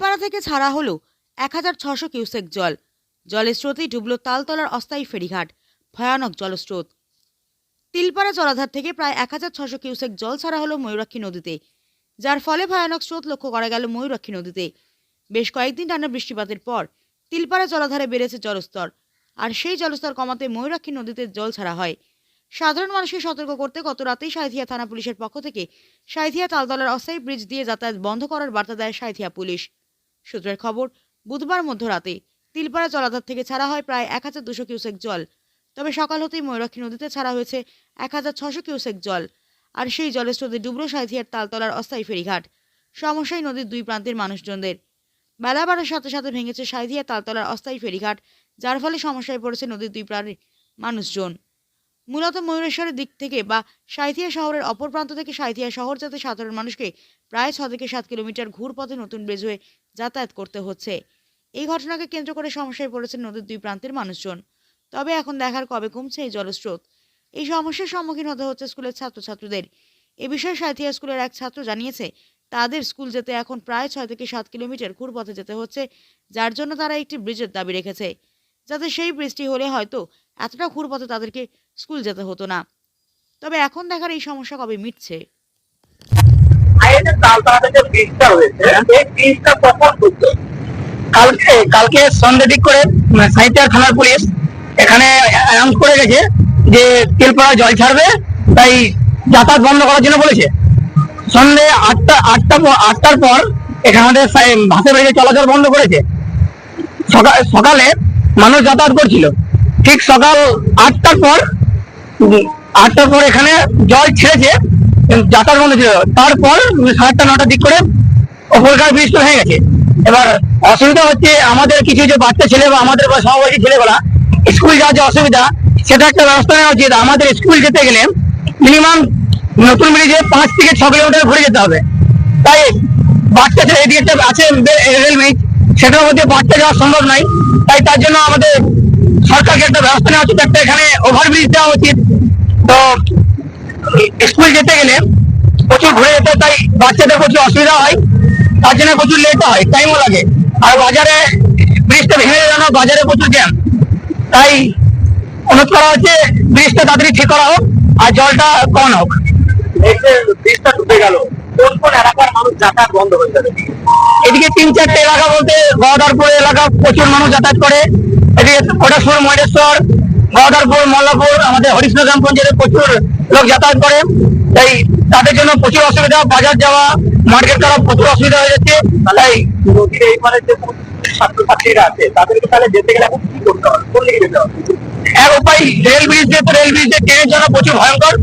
তিলপাড়া থেকে ছাড়া হলো এক হাজার ছশো কিউসেক জল। জলের স্রোতেই ডুবল তালতলার অস্থায়ী ফেরিঘাট। ভয়ানক জলস্রোত। তিলপাড়া জলাধার থেকে প্রায় এক হাজার ছশো কিউসেক জল ছাড়া হলো ময়ূরাক্ষী নদীতে। যার ফলে ভয়ানক স্রোত লক্ষ্য করা গেল ময়ূরাক্ষী নদীতে। বেশ কয়েকদিন টানা বৃষ্টিপাতের পর তিলপাড়া জলাধারে বেড়েছে জলস্তর। আর সেই জলস্তর কমাতে ময়ূরাক্ষী নদীতে জল ছাড়া হয়। সাধারণ মানুষকে সতর্ক করতে গত রাতেই সাঁইথিয়া থানা পুলিশের পক্ষ থেকে সাঁইথিয়া তালতলার অস্থায়ী ব্রিজ দিয়ে যাতায়াত বন্ধ করার বার্তা দেয় সাঁইথিয়া পুলিশ। সূত্রের খবর, বুধবার মধ্যরাতে তিলপাড়া জলাধার থেকে ছাড়া হয় প্রায় এক হাজার দুশো কিউসেক জল। তবে সকাল হতেই ময়ূরাক্ষী নদীতে ছাড়া হয়েছে এক হাজার ছশো কিউসেক জল। আর সেই জলের স্রোতে ডুবলো সাঁইথিয়ার তালতলার অস্থায়ী ফেরিঘাট। সমস্যায় নদীর দুই প্রান্তের মানুষজনদের। বেলা বাড়ার সাথে সাথে ভেঙেছে সাঁইথিয়া তালতলার অস্থায়ী ফেরিঘাট, যার ফলে সমস্যায় পড়েছে নদীর দুই প্রাণের মানুষজন। মূলত ময়ূরেশ্বরের দিক থেকে বা সাঁইথিয়া শহরের অপর প্রান্ত থেকে সাঁইথিয়া শহর যাতে সাধারণ মানুষকে প্রায় ছ থেকে সাত কিলোমিটার ঘুরপথে নতুন ব্রিজ হয়ে যাতায়াত করতে হচ্ছে। এই ঘটনাকে কেন্দ্র করে সমস্যায় পড়েছে নদীর দুই প্রান্তের মানুষজন। তবে এখন দেখার কবে কমছে এই জলস্রোত? এই সমস্যার সম্মুখীন হতে হচ্ছে স্কুলের ছাত্রছাত্রীদের। এ বিষয়ে সাঁইথিয়া স্কুলের এক ছাত্র জানিয়েছে, তাদের স্কুল যেতে এখন প্রায় ছয় থেকে সাত কিলোমিটার ঘুরপথে যেতে হচ্ছে, যার জন্য তারা একটি ব্রিজের দাবি রেখেছে। যাতে সেই ব্রিজটি হলে হয়তো এতটা ঘুরপথে তাদেরকে স্কুল যেতে হতো না। তবে এখন দেখার এই সমস্যা কবে মিটছে? কালকে কালকে করে সাহিত্য থানার পুলিশ এখানে অ্যানাউন্স করে গেছে যে তেলপাড়া জল ছাড়বে, তাই যাতায়াত বন্ধ করার জন্য বলেছে। সন্ধ্যে আটটা আটটা আটটার পর এখানে আমাদের ভাসে চলাচল বন্ধ করেছে। সকালে মানুষ যাতায়াত করছিল। ঠিক সকাল আটটার পর আটটার পর এখানে জল ছেড়েছে যাতায়াত বন্ধ ছিল। তারপর আটটা নটার দিক করে ওপরকার বৃষ্টি হয়ে গেছে। এবার অসুবিধা হচ্ছে আমাদের কিছু যে বাচ্চা ছেলে বা আমাদের বা সহবাসী ছেলেগুলা স্কুল যাওয়ার যে অসুবিধা, সেটা একটা ব্যবস্থা নেওয়া উচিত। আমাদের স্কুল যেতে গেলে মিনিমাম নতুন ব্রিজে পাঁচ থেকে ছ কিলোমিটার ঘুরে যেতে হবে। তাই বাচ্চা ছেলে এদিকে একটা আছে রেল ব্রিজ সেটার মধ্যে বাচ্চা যাওয়া সম্ভব নয়। তাই তার জন্য আমাদের সরকারকে একটা ব্যবস্থা নেওয়া উচিত একটা এখানে ওভারব্রিজ দেওয়া উচিত। তো স্কুল যেতে গেলে প্রচুর ঘুরে যেতে তাই বাচ্চাদের প্রচুর অসুবিধা হয় তার জন্য প্রচুর লেট হয় টাইমও লাগে। আর বাজারে ব্রিজটা ভেঙে যেন বাজারে প্রচুর জ্যাম তাই অনুরোধ করা হচ্ছে ব্রিজটা তাড়াতাড়ি ঠিক করা হোক আর জলটা কম হোক। বৃষ্টিটা ডুবে গেল। কোন কোন এলাকার মানুষ যাতায়াত বন্ধ হয়ে যাবে? এদিকে তিন চারটে এলাকা বলতে গদারপুর এলাকা প্রচুর মানুষ যাতায়াত করে। এদিকে মহেশ্বর গদারপুর মল্লাপুর, আমাদের হরিষ্ণ গ্রাম পঞ্চায়েতে প্রচুর লোক যাতায়াত করে। তাই তাদের জন্য প্রচুর অসুবিধা, বাজার যাওয়া, মার্কেট করা প্রচুর অসুবিধা হয়ে যাচ্ছে। তাই নদীর এই পারে যে ছাত্রছাত্রীরা আছে, তাদেরকে তাহলে যেতে গেলে এখন কি করতে হবে? কোন দিকে যেতে হবে? এক উপায়, রেল ব্রিজ দিয়ে, তো রেল ব্রিজ দিয়ে ট্রেনের জন্য প্রচুর ভয়ঙ্কর।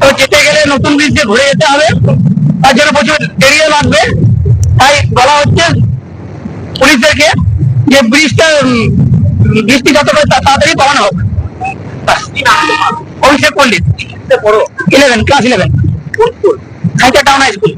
তো যেতে গেলে নতুন ব্রিজ দিয়ে ঘুরে যেতে হবে। তার জন্য প্রচুর এরিয়া লাগবে। তাই বলা হচ্ছে পুলিশদেরকে যে ব্রিজটা বৃষ্টি যত তাড়াতাড়ি কমানো হোক? অভিষেক কিসে eleven class eleven Cycle Town High School